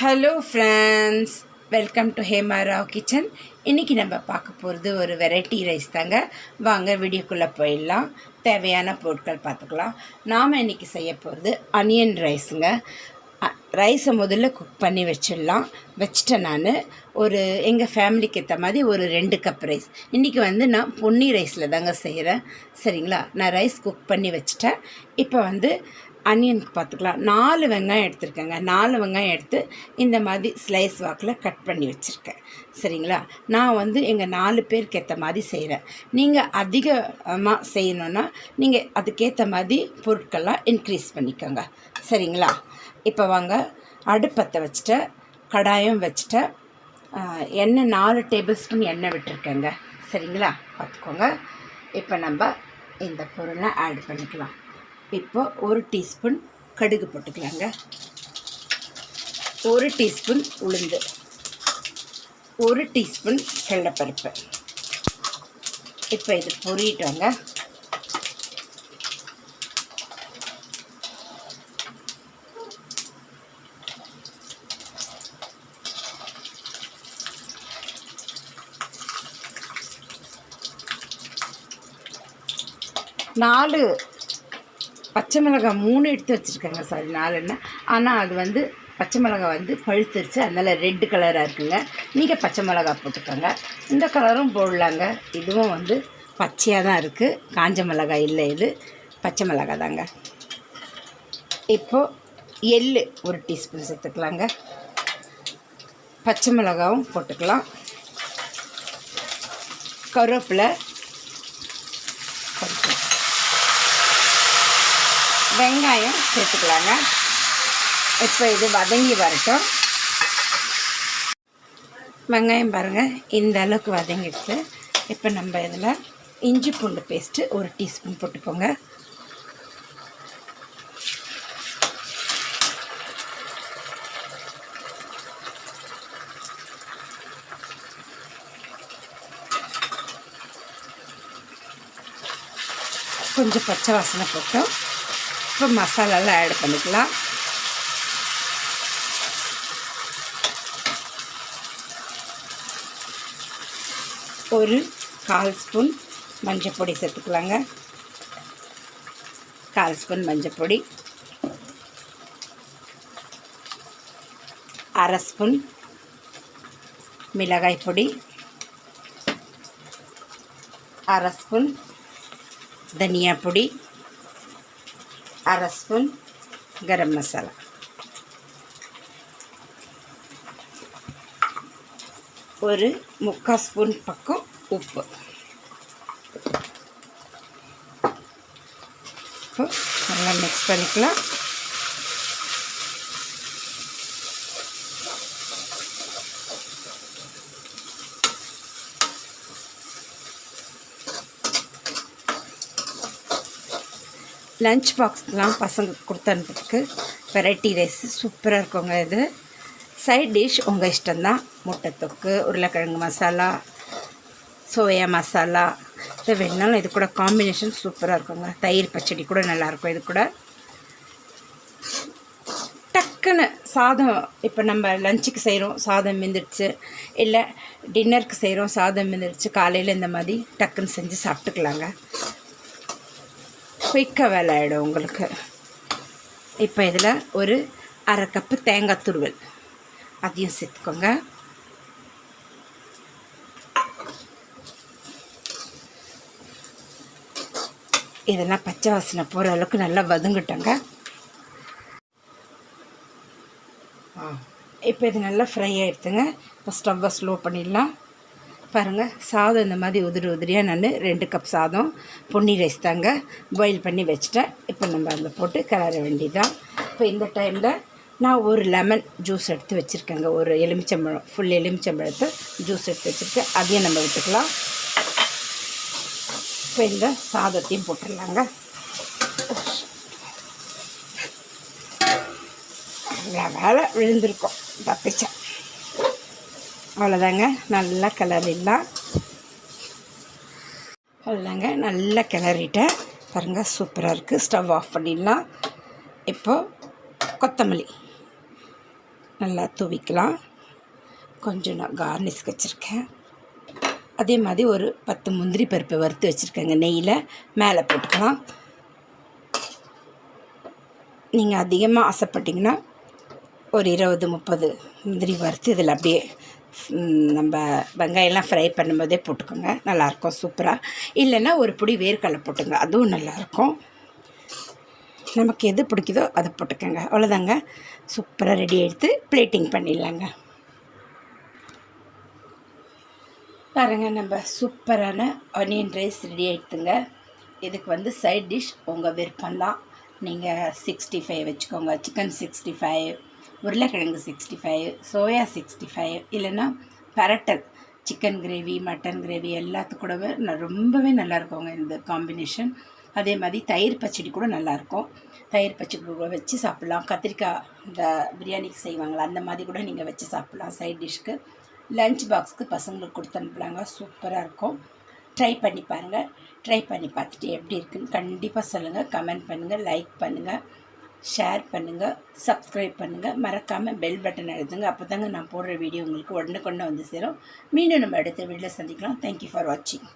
Hello friends welcome to Hema Rao kitchen இன்றைக்கி நம்ம பார்க்க போகிறது ஒரு வெரைட்டி ரைஸ் தாங்க. வாங்க வீடியோக்குள்ளே போயிடலாம். தேவையான பொருட்கள் பார்த்துக்கலாம். நாம் இன்றைக்கி செய்ய போகிறது அனியன் ரைஸுங்க ரைஸை முதல்ல குக் பண்ணி வச்சிடலாம். வச்சுட்டேன் நான். ஒரு எங்கள் ஃபேமிலிக்கு ஏற்ற மாதிரி ஒரு ரெண்டு கப் ரைஸ் இன்றைக்கி வந்து நான் பொன்னி ரைஸில் தாங்க செய்கிறேன் சரிங்களா? நான் ரைஸ் குக் பண்ணி வச்சுட்டேன். இப்போ வந்து அனியனுக்கு பார்த்துக்கலாம். நாலு வெங்காயம் எடுத்திருக்கேங்க. நாலு வெங்காயம் எடுத்து இந்த மாதிரி ஸ்லைஸ் வாக்கில் கட் பண்ணி வச்சுருக்கேன். சரிங்களா? நான் வந்து எங்கள் நாலு பேருக்கு ஏற்ற மாதிரி செய்கிறேன் நீங்கள் அதிகமாக செய்யணுன்னா நீங்கள் அதுக்கேற்ற மாதிரி பொருட்கள்லாம் இன்க்ரீஸ் பண்ணிக்கோங்க. சரிங்களா? இப்போ வாங்க. அடுப்பத்தை வச்சுட்டேன். கடாயம் வச்சுட்டேன். எண்ணெய் நாலு டேபிள் ஸ்பூன் எண்ணெய் விட்டுருக்கேங்க. சரிங்களா? பார்த்துக்கோங்க. இப்போ நம்ம இந்த பொருளை ஆட் பண்ணிக்கலாம். இப்போ ஒரு டீஸ்பூன் கடுகு போட்டுக்கலாங்க. ஒரு டீஸ்பூன் உளுந்து. ஒரு டீஸ்பூன் கடலப்பருப்பு. இப்போ இது பொரியிட்டோங்க. நாலு பச்சை மிளகாய் மூணு எடுத்து வச்சுருக்கேங்க சாரி. நாலுன்னா ஆனால் அது வந்து பச்சை மிளகாய் வந்து பழுத்துருச்சு. அதனால் ரெட்டு கலராக இருக்குங்க. நீங்கள் பச்சை மிளகாய் போட்டுக்கோங்க. இந்த கலரும் போடலாங்க. இதுவும் வந்து பச்சையாக தான் இருக்குது காஞ்ச மிளகாய் இல்லை இது. பச்சை மிளகாய் தாங்க. இப்போது எள் ஒரு டீஸ்பூன் சேர்த்துக்கலாங்க. பச்சை மிளகாவும் போட்டுக்கலாம். கருவேப்பிலை. கொஞ்சம் வெங்காயம் சேர்த்துக்கலாங்க. இப்போ இது வதங்கி வரட்டும். வெங்காயம் பாருங்கள் இந்த அளவுக்கு வதங்கிடுச்சு. இப்போ நம்ம இதில் இஞ்சி பூண்டு பேஸ்ட்டு ஒரு டீஸ்பூன் போட்டுக்கோங்க. கொஞ்சம் பச்சை வாசனை போட்டோம் இப்போ மசாலாலாம் ஆட் பண்ணிக்கலாம். ஒரு கால் ஸ்பூன் மஞ்சள் பொடி சேர்த்துக்கலாங்க. கால் ஸ்பூன் மஞ்சள் பொடி. அரை ஸ்பூன் மிளகாய் பொடி. அரை ஸ்பூன் தனியா பொடி. அரை ஸ்பூன் கரம் மசாலா. ஒரு முக்கால் ஸ்பூன் பக்கம் உப்பு. நல்லா மிக்ஸ் பண்ணிக்கலாம். லஞ்ச் பாக்ஸ்லாம் பசங்களுக்கு கொடுத்து அனுப்புறதுக்கு வெரைட்டி ரைஸ் சூப்பராக இருக்குங்க இது. சைட் டிஷ் உங்கள் இஷ்டம்தான். முட்டை தொக்கு உருளைக்கிழங்கு மசாலா சோயா மசாலா இது வேணாலும் இது கூட காம்பினேஷன் சூப்பராக இருக்குங்க. தயிர் பச்சடி கூட நல்லாயிருக்கும் இது கூட. டக்குன்னு சாதம் இப்போ நம்ம லஞ்சுக்கு செய்கிறோம் சாதம் மிந்திடுச்சு. இல்லை டின்னருக்கு செய்கிறோம் சாதம் மிந்திடுச்சு. காலையில் இந்த மாதிரி டக்குன்னு செஞ்சு சாப்பிட்டுக்கலாங்க. குயிக்காக வேலை ஆகிடும் உங்களுக்கு. இப்போ இதில் ஒரு அரை கப்பு தேங்காய் துருவல். அதையும் சேர்த்துக்கோங்க. இதெல்லாம் பச்சை வாசனை போகிற அளவுக்கு நல்லா வதங்கிட்டோங்க இப்போ இது நல்லா ஃப்ரை ஆகிடுதுங்க இப்போ ஸ்டவ்வை ஸ்லோ பண்ணிடலாம். பாருங்கள் சாதம் இந்த மாதிரி உதிரி உதிரியாக நான் ரெண்டு கப் சாதம் பொன்னி ரைஸ் தாங்க பாயில் பண்ணி வச்சுட்டேன். இப்போ நம்ம அதில் போட்டு கிளற வேண்டிதான் இப்போ இந்த டைமில் நான் ஒரு லெமன் ஜூஸ் எடுத்து வச்சுருக்கேங்க. ஒரு எலுமிச்சம்பழம் ஃபுல் எலுமிச்சம்பழத்தை ஜூஸ் எடுத்து வச்சுருக்கேன். அதையும் நம்ம விட்டுக்கலாம். இப்போ இந்த சாதத்தையும் போட்டுடலாங்க. வேலை விழுந்திருக்கோம். தப்பிச்சேன். அவ்வளோதாங்க. நல்லா கிளறிடலாம் அவ்வளோதாங்க. நல்லா கிளறிட்டேன் பாருங்கள் சூப்பராக இருக்குது ஸ்டவ் ஆஃப் பண்ணிடலாம் இப்போது கொத்தமல்லி. நல்லா தூவிக்கலாம். கொஞ்சம் நான் கார்னிஷ்க்கு வச்சுருக்கேன். அதே மாதிரி ஒரு பத்து முந்திரி பருப்பை வறுத்து வச்சுருக்கேங்க. நெய்யில் மேலே போட்டுக்கலாம். நீங்கள் அதிகமாக ஆசைப்பட்டிங்கன்னா ஒரு இருபது முப்பது முந்திரி வறுத்து இதில் அப்படியே நம்ம வெங்காயம்லாம் ஃப்ரை பண்ணும்போதே போட்டுக்கோங்க. நல்லாயிருக்கும் சூப்பராக இல்லைன்னா ஒரு பொடி வேர்க்கடலை போட்டுங்க அதுவும் நல்லாயிருக்கும். நமக்கு எது பிடிக்குதோ அதை போட்டுக்கோங்க. அவ்வளோதாங்க. சூப்பராக ரெடி எடுத்து பிளேட்டிங் பண்ணிடலாங்க. பாருங்கள் நம்ம சூப்பரான ஆனியன் ரைஸ் ரெடி ஆகிடுத்துங்க இதுக்கு வந்து சைட் டிஷ் உங்கள் விருப்பம்தான். நீங்கள் சிக்ஸ்டி ஃபைவ் வச்சுக்கோங்க சிக்கன் சிக்ஸ்டி ஃபைவ் உருளைக்கிழங்கு sixty five soya sixty five இல்லைன்னா பரட்டல் சிக்கன் கிரேவி மட்டன் கிரேவி எல்லாத்துக்கூடவே நான் ரொம்பவே நல்லாயிருக்குங்க இந்த காம்பினேஷன் அதே மாதிரி தயிர் பச்சடி கூட நல்லாயிருக்கும் தயிர் பச்சடி கூட வச்சு சாப்பிட்லாம். கத்திரிக்காய் இந்த பிரியாணிக்கு செய்வாங்களா அந்த மாதிரி கூட நீங்கள் வச்சு சாப்பிட்லாம் சைட் டிஷ்க்கு லஞ்ச் பாக்ஸ்க்கு பசங்களுக்கு கொடுத்து அனுப்பலாங்க சூப்பராக இருக்கும். ட்ரை பண்ணி பாருங்கள் ட்ரை பண்ணி பார்த்துட்டு எப்படி இருக்குன்னு கண்டிப்பாக சொல்லுங்கள் கமெண்ட் பண்ணுங்கள் லைக் பண்ணுங்கள் ஷேர் பண்ணுங்கள் சப்ஸ்கிரைப் பண்ணுங்கள் மறக்காமல் பெல் பட்டன் எழுதுங்க அப்போ தாங்க நான் போடுற வீடியோ உங்களுக்கு உடனே கொண்டு வந்து சேரும். மீண்டும் நம்ம அடுத்த வீடியோவில் சந்திக்கலாம். தேங்க்யூ ஃபார் வாட்சிங்